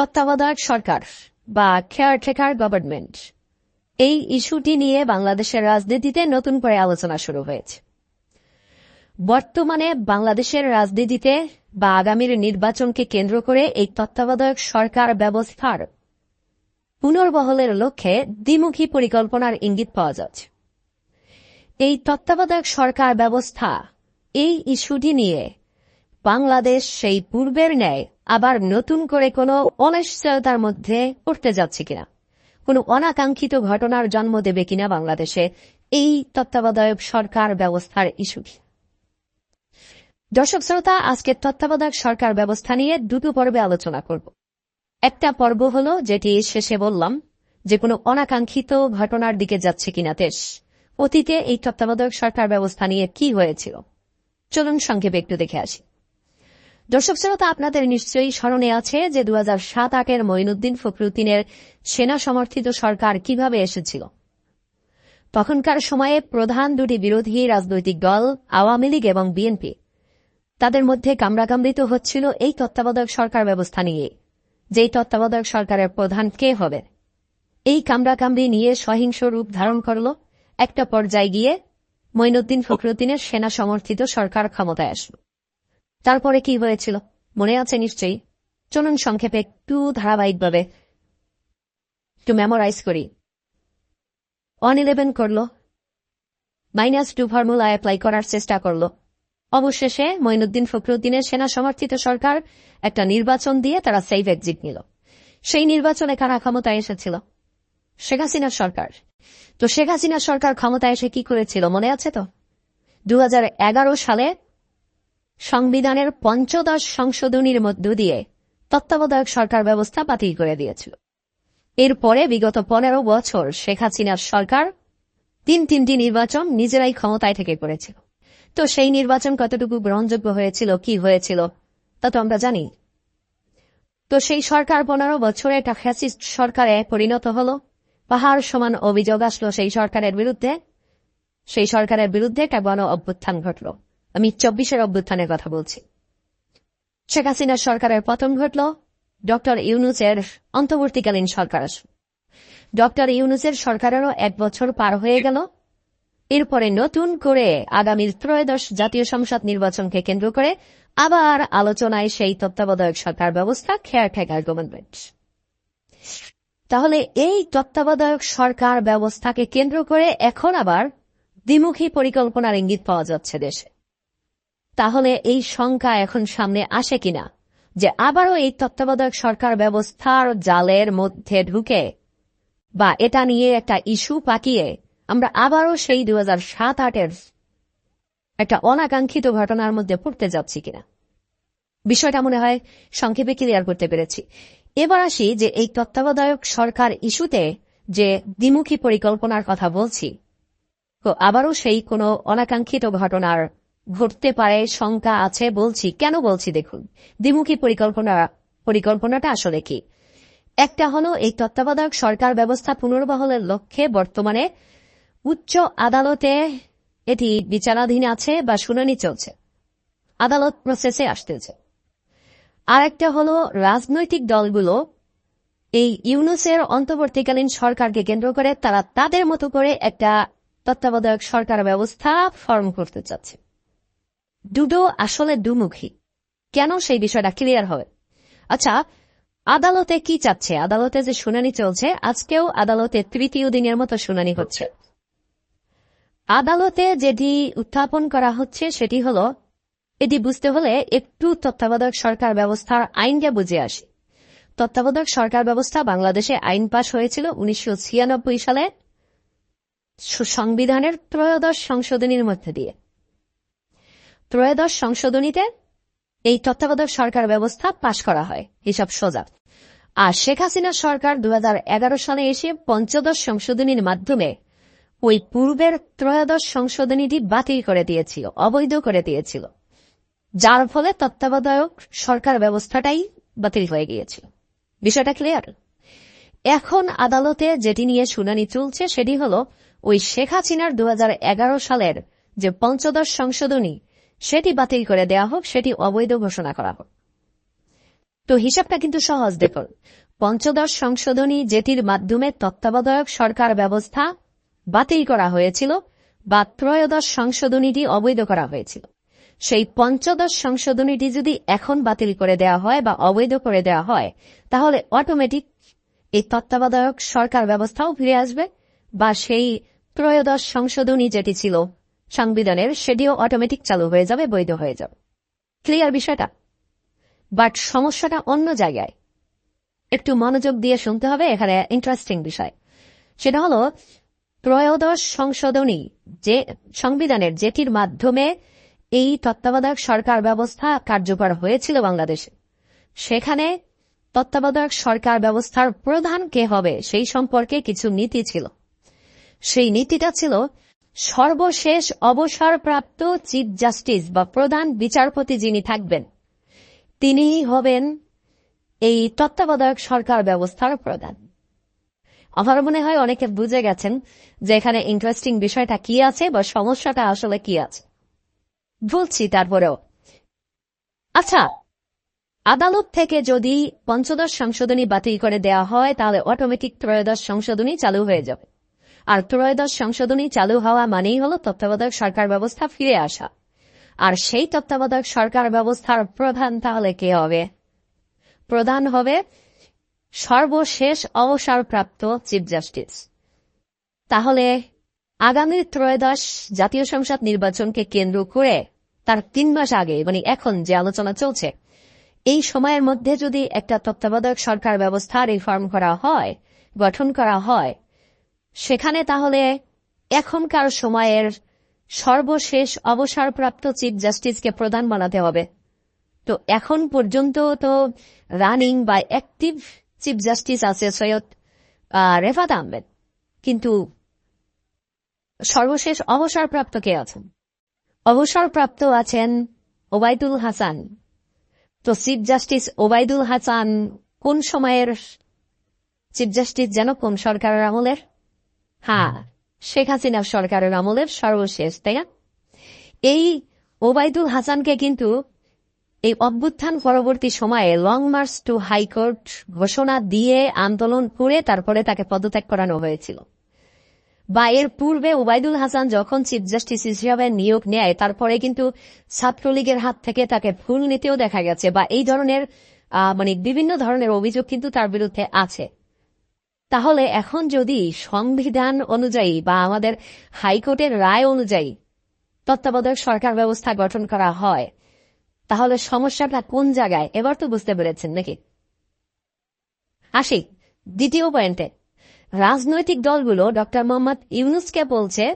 তত্ত্বাবধায়ক সরকার বা caretaker government এই ইস্যুটি নিয়ে বাংলাদেশের রাজনীতিতে নতুন করে আলোচনা শুরু হয়েছে। বর্তমানে বাংলাদেশের রাজনীতিতে বা আগামীর নির্বাচনকে কেন্দ্র করে এই তত্ত্বাবধায়ক সরকার ব্যবস্থার পুনর্বহলের লক্ষ্যে দ্বিমুখী পরিকল্পনার ইঙ্গিত পাওয়া যাচ্ছে। এই তত্ত্বাবধায়ক সরকার ব্যবস্থা এই ইস্যুটি নিয়ে বাংলাদেশ সেই পূর্বের ন্যায়, আবার নতুন করে কোনো অনিশ্চয়তার মধ্যে পড়তে যাচ্ছে কিনা? কোনো অনাকাঙ্ক্ষিত ঘটনার জন্ম দেবে কিনা বাংলাদেশে? এই তত্ত্বাবধায়ক সরকার ব্যবস্থার ইস্যুটি দর্শক শ্রোতা, আজকের তত্ত্বাবধায়ক সরকার ব্যবস্থা নিয়ে দুটো পর্বে আলোচনা করব। একটা পর্ব হল যেটি শেষে বললাম, যে কোনো অনাকাঙ্ক্ষিত ঘটনার দিকে যাচ্ছে কিনা দেশ। অতীতে এই তত্ত্বাবধায়ক সরকার ব্যবস্থা নিয়ে কি হয়েছিল? চলুন সংক্ষেপে একটু দেখে আসি। দর্শক শ্রোতা, আপনাদের নিশ্চয়ই স্মরণে আছে যে দু হাজার সাত আটের মঈনুদ্দিন ফখরুদ্দিনের সেনা সমর্থিত সরকার কীভাবে এসেছিল? তখনকার সময়ে প্রধান দুটি বিরোধী রাজনৈতিক দল, আওয়ামী লীগ এবং বিএনপি, তাদের মধ্যে কামড়াকামড়িত হচ্ছিল এই তত্ত্বাবধায়ক সরকার ব্যবস্থা নিয়ে। যেই তত্ত্বাবধায়ক সরকারের প্রধান কে হবে এই কামড়াকামড়ি নিয়ে সহিংস রূপ ধারণ করল একটা পর্যায়ে গিয়ে মঈনুদ্দিন ফখরুদ্দিনের সেনা সমর্থিত সরকার ক্ষমতায় আসল। তারপরে কি হয়েছিল? মনে আছে নিশ্চয়ই? চলুন সংক্ষেপে একটু ধারাবাহিকভাবে একটু মেমোরাইজ করি। ওয়ান ইলেভেন করল। মাইনাস টু ফর্মুলা অ্যাপ্লাই করার চেষ্টা করল। অবশেষে মঈনুদ্দিন ফখরুদ্দিনের সেনা সমর্থিত সরকার একটা নির্বাচন দিয়ে তারা সেফ এক্সিট নিল। সেই নির্বাচনে কারা ক্ষমতায় এসেছিল? শেখ হাসিনার সরকার। তো শেখ হাসিনার সরকার ক্ষমতায় এসে কি করেছিল, মনে আছে তো? দু হাজার এগারো সালে সংবিধানের পঞ্চদশ সংশোধনীর মধ্য দিয়ে তত্ত্বাবধায়ক সরকার ব্যবস্থা বাতিল করে দিয়েছিল। এরপরে বিগত পনেরো বছর শেখ হাসিনার সরকার তিন তিনটি নির্বাচন নিজেরাই ক্ষমতায় থেকে করেছিল। তো সেই নির্বাচন কতটুকু গ্রহণযোগ্য হয়েছিল, কি হয়েছিল, তা তো আমরা জানি। তো সেই সরকার পনেরো বছরে একটা ফ্যাসিস্ট সরকারে পরিণত হল, পাহাড় সমান অভিযোগ আসলো সেই সরকারের বিরুদ্ধে, সেই সরকারের বিরুদ্ধে একটা গণ অভ্যুত্থান ঘটল। আমি চব্বিশের অভ্যুত্থানের কথা বলছি। শেখ হাসিনার সরকারের পতন ঘটল। ডক্টর ইউনুসের অন্তর্বর্তীকালীন সরকার ডক্টর ইউনুসের সরকারেরও এক বছর পার হয়ে গেল। এরপরে নতুন করে আগামী ত্রয়োদশ জাতীয় সংসদ নির্বাচনকে কেন্দ্র করে আবার আলোচনায় সেই তত্ত্বাবধায়ক সরকার ব্যবস্থা কেয়ারটেকার গভর্নমেন্ট তাহলে এই তত্ত্বাবধায়ক সরকার ব্যবস্থাকে কেন্দ্র করে এখন আবার দ্বিমুখী পরিকল্পনার ইঙ্গিত পাওয়া যাচ্ছে দেশে। তাহলে এই শঙ্কা এখন সামনে আসে কিনা? যে আবারও এই তত্ত্বাবধায়ক সরকার ব্যবস্থার জালের মধ্যে ঢুকে। বা এটা নিয়ে একটা ইস্যু পাকিয়ে আমরা আবারও সেই দু হাজার সাত আটের একটা অনাকাঙ্ক্ষিত ঘটনার মধ্যে পড়তে যাচ্ছি কিনা? বিষয়টা মনে হয় সংক্ষেপে ক্লিয়ার করতে পেরেছি। এবার আসি যে এই তত্ত্বাবধায়ক সরকার ইস্যুতে যে দ্বিমুখী পরিকল্পনার কথা বলছি আবারও সেই কোনো অনাকাঙ্ক্ষিত ঘটনার ঘটতে পারে, শঙ্কা আছে বলছি। কেন বলছি দেখুন, দ্বিমুখী পরিকল্পনা, পরিকল্পনাটা আসলে কি? একটা হলো, এই তত্ত্বাবধায়ক সরকার ব্যবস্থা পুনর্বহলের লক্ষ্যে বর্তমানে উচ্চ আদালতে এটি বিচারাধীন আছে বা শুনানি চলছে। আদালত প্রসেসে আসতেছে। আর একটা হল, রাজনৈতিক দলগুলো এই ইউনুসের অন্তর্বর্তীকালীন সরকারকে কেন্দ্র করে তারা তাদের মতো করে একটা তত্ত্বাবধায়ক সরকার ব্যবস্থা ফর্ম করতে চাচ্ছে। দুটো আসলে দুমুখী। কেন সেই বিষয়টা ক্লিয়ার হবে? আচ্ছা আদালতে কি চাচ্ছে? আদালতে যে শুনানি চলছে, আজকেও আদালতে তৃতীয় দিনের মতো শুনানি হচ্ছে। আদালতে যেটি উত্থাপন করা হচ্ছে, সেটি হল, এটি বুঝতে হলে একটু তত্ত্বাবধায়ক সরকার ব্যবস্থার আইনটা বুঝে আসি। তত্ত্বাবধায়ক সরকার ব্যবস্থা বাংলাদেশে আইন পাশ হয়েছিল উনিশশো ছিয়ানব্বই সালে সংবিধানের ত্রয়োদশ সংশোধনীর মধ্যে দিয়ে। ত্রয়োদশ সংশোধনীতে এই তত্ত্বাবধায়ক সরকার ব্যবস্থা পাশ করা হয়। হিসাব সোজা। আর শেখ হাসিনা সরকার দু হাজার এগারো সালে এসে পঞ্চদশ সংশোধনীর মাধ্যমে ওই পূর্বের ত্রয়োদশ সংশোধনীটি বাতিল করে দিয়েছিল, অবৈধ করে দিয়েছিল। যার ফলে তত্ত্বাবধায়ক সরকার ব্যবস্থাটাই বাতিল হয়ে গিয়েছিল। বিষয়টা ক্লিয়ার এখন আদালতে যেটি নিয়ে শুনানি চলছে সেটি হল ওই শেখ হাসিনার দু হাজার এগারো সালের যে পঞ্চদশ সংশোধনী সেটি বাতিল করে দেওয়া হোক, সেটি অবৈধ ঘোষণা করা হোক। তো হিসাবটা কিন্তু সহজ, দেখুন। পঞ্চদশ সংশোধনী যেটির মাধ্যমে তত্ত্বাবধায়ক সরকার ব্যবস্থা বাতিল করা হয়েছিল বা ত্রয়োদশ সংশোধনীটি অবৈধ করা হয়েছিল। সেই পঞ্চদশ সংশোধনীটি যদি এখন বাতিল করে দেওয়া হয় বা অবৈধ করে দেওয়া হয়, তাহলে অটোমেটিক এই তত্ত্বাবধায়ক সরকার ব্যবস্থাও ফিরে আসবে বা সেই ত্রয়োদশ সংশোধনী যেটি ছিল সংবিধানের সেটিও অটোমেটিক চালু হয়ে যাবে, বৈধ হয়ে যাবে। ক্লিয়ার বিষয়টা? বাট সমস্যাটা অন্য জায়গায়। একটু মনোযোগ দিয়ে শুনতে হবে, এখানে ইন্টারেস্টিং বিষয়। সেটা হলো ত্রয়োদশ সংশোধনী, যে সংবিধানের যেটির মাধ্যমে এই তত্ত্বাবধায়ক সরকার ব্যবস্থা কার্যকর হয়েছিল বাংলাদেশে, সেখানে তত্ত্বাবধায়ক সরকার ব্যবস্থার প্রধান কে হবে, সেই সম্পর্কে কিছু নীতি ছিল। সেই নীতিটা ছিল সর্বশেষ অবসরপ্রাপ্ত চিফ জাস্টিস বা প্রধান বিচারপতি যিনি থাকবেন, তিনি হবেন এই তত্ত্বাবধায়ক সরকার ব্যবস্থার প্রধান। আমার মনে হয় অনেকে বুঝে গেছেন যে এখানে ইন্টারেস্টিং বিষয়টা কি আছে বা সমস্যাটা আসলে কি আছে। বলছি তারপরেও। আচ্ছা আদালত থেকে যদি পঞ্চদশ সংশোধনী বাতিল করে দেওয়া হয়, তাহলে অটোমেটিক ত্রয়োদশ সংশোধনী চালু হয়ে যাবে। আর ত্রয়োদশ সংশোধনী চালু হওয়া মানেই হল তত্ত্বাবধায়ক সরকার ব্যবস্থা ফিরে আসা। আর সেই তত্ত্বাবধায়ক সরকার ব্যবস্থার প্রধান তাহলে কে হবে? প্রধান হবে সর্বশেষ অবসরপ্রাপ্ত চিফ জাস্টিস। তাহলে আগামী ত্রয়োদশ জাতীয় সংসদ নির্বাচনকে কেন্দ্র করে তার তিন মাস আগে মানে এখন যে আলোচনা চলছে, এই সময়ের মধ্যে যদি একটা তত্ত্বাবধায়ক সরকার ব্যবস্থা রিফর্ম করা হয়, গঠন করা হয় সেখানে তাহলে এখনকার সময়ের সর্বশেষ অবসরপ্রাপ্ত চিফ জাস্টিসকে প্রধান বানাতে হবে। তো এখন পর্যন্ত তো রানিং বা অ্যাক্টিভ চিফ জাস্টিস আছে সৈয়দ রেফাত আহমেদ। কিন্তু সর্বশেষ অবসরপ্রাপ্ত কে আছেন? অবসরপ্রাপ্ত আছেন ওবায়দুল হাসান। তো চিফ জাস্টিস ওবায়দুল হাসান কোন সময়ের চিফ জাস্টিস যেন কোন সরকারের আমলের? হ্যাঁ শেখ হাসিনা সরকারের আমলের সর্বশেষ তাই না? এই ওবায়দুল হাসানকে কিন্তু এই অভ্যুত্থান পরবর্তী সময়ে লং মার্চ টু হাইকোর্ট ঘোষণা দিয়ে আন্দোলন করে তারপরে তাকে পদত্যাগ করানো হয়েছিল। বা এর পূর্বে ওবায়দুল হাসান যখন চিফ জাস্টিস হিসাবে নিয়োগ নেয় তারপরে কিন্তু ছাত্রলীগের হাত থেকে তাকে ভুল নিতেও দেখা গেছে বা এই ধরনের মানে বিভিন্ন ধরনের অভিযোগ কিন্তু তার বিরুদ্ধে আছে। তাহলে এখন যদি সংবিধান অনুযায়ী বা আমাদের হাইকোর্টের রায় অনুযায়ী তত্ত্বাবধায়ক সরকার ব্যবস্থা গঠন করা হয়, তাহলে সমস্যাটা কোন জায়গায়? এবার তো বুঝতে পেরেছেন নাকি? আসি, দ্বিতীয় পয়েন্টে। রাজনৈতিক দলগুলো ডক্টর মোহাম্মদ ইউনুসকে বলছে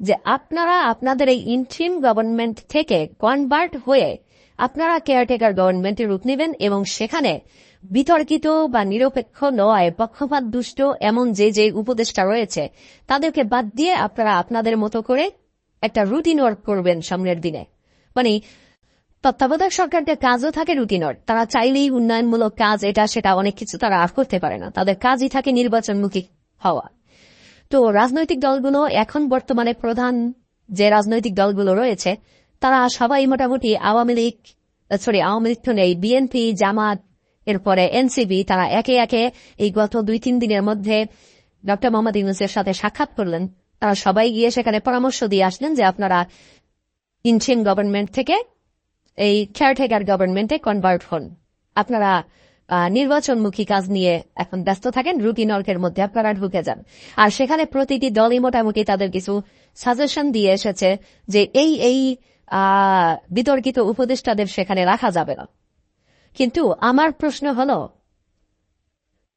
যে আপনারা আপনাদের এই ইন্ট্রিম গভর্নমেন্ট থেকে কনভার্ট হয়ে আপনারা কেয়ারটেকার গভর্নমেন্টের রূপ নেবেন এবং সেখানে বিতর্কিত বা নিরপেক্ষ নয়, পক্ষপাত দুষ্ট, এমন যে যে উপদেষ্টা রয়েছে, তাদেরকে বাদ দিয়ে আপনারা আপনাদের মতো করে একটা রুটিন ওয়ার্ক করবেন সামনের দিনে। মানে তত্ত্বাবধায়ক সরকারদের কাজও থাকে রুটিনর তারা চাইলেই উন্নয়নমূলক কাজ, এটা, সেটা অনেক কিছু তারা আর করতে পারে না। তাদের কাজই থাকে নির্বাচনমুখী হওয়া। তো, রাজনৈতিক দলগুলো এখন বর্তমানে প্রধান যে রাজনৈতিক দলগুলো রয়েছে তারা সবাই মোটামুটি আওয়ামী লীগ সরি আওয়ামী লীগ নেই, বিএনপি, জামাত, এরপরে এনসিবি তারা একে একে এই গত দুই তিন দিনের মধ্যে ডক্টর মোহাম্মদ ইউনুসের সাথে সাক্ষাৎ করলেন। তারা সবাই গিয়ে সেখানে পরামর্শ দিয়ে আসলেন যে আপনারা ইনচিন গভর্নমেন্ট থেকে এই কেয়ারটেকার গভর্নমেন্টে কনভার্ট হন। আপনারা নির্বাচনমুখী কাজ নিয়ে এখন ব্যস্ত থাকেন, রুটি নলকের মধ্যে আপনারা ঢুকে যান। আর সেখানে প্রতিটি দলই মোটামুটি তাদের কিছু সাজেশন দিয়ে এসেছে যে এই এই বিতর্কিত উপদেষ্টাদের সেখানে রাখা যাবে না। কিন্তু আমার প্রশ্ন হল,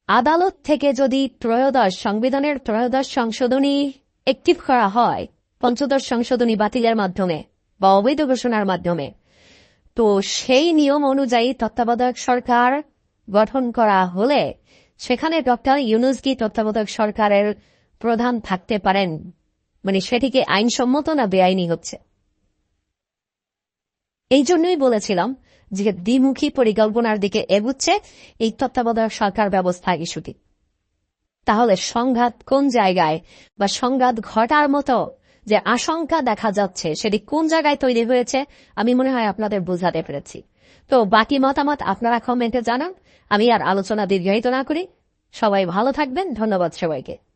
আদালত থেকে যদি ত্রয়োদশ সংবিধানের ত্রয়োদশ সংশোধনী একটিভ করা হয়, পঞ্চদশ সংশোধনী বাতিলের মাধ্যমে বা অবৈধ ঘোষণার মাধ্যমে, তো সেই নিয়ম অনুযায়ী তত্ত্বাবধায়ক সরকার গঠন করা হলে সেখানে ডক্টর ইউনুসকি তত্ত্বাবধায়ক সরকারের প্রধান থাকতে পারেন। মানে সেটিকে আইনসম্মত না বেআইনি হচ্ছে? এই জন্যই বলেছিলাম যে দ্বিমুখী পরিকল্পনার দিকে এগুচ্ছে এই তত্ত্বাবধায়ক সরকার ব্যবস্থা ইস্যুটি। তাহলে সংঘাত কোন জায়গায় বা সংঘাত ঘটার মতো যে আশঙ্কা দেখা যাচ্ছে সেটি কোন জায়গায় তৈরি হয়েছে, আমি মনে হয় আপনাদের বোঝাতে পেরেছি। তো বাকি মতামত আপনারা কমেন্টে জানান, আমি আর আলোচনা দীর্ঘায়িত না করি। সবাই ভালো থাকবেন, ধন্যবাদ সবাইকে।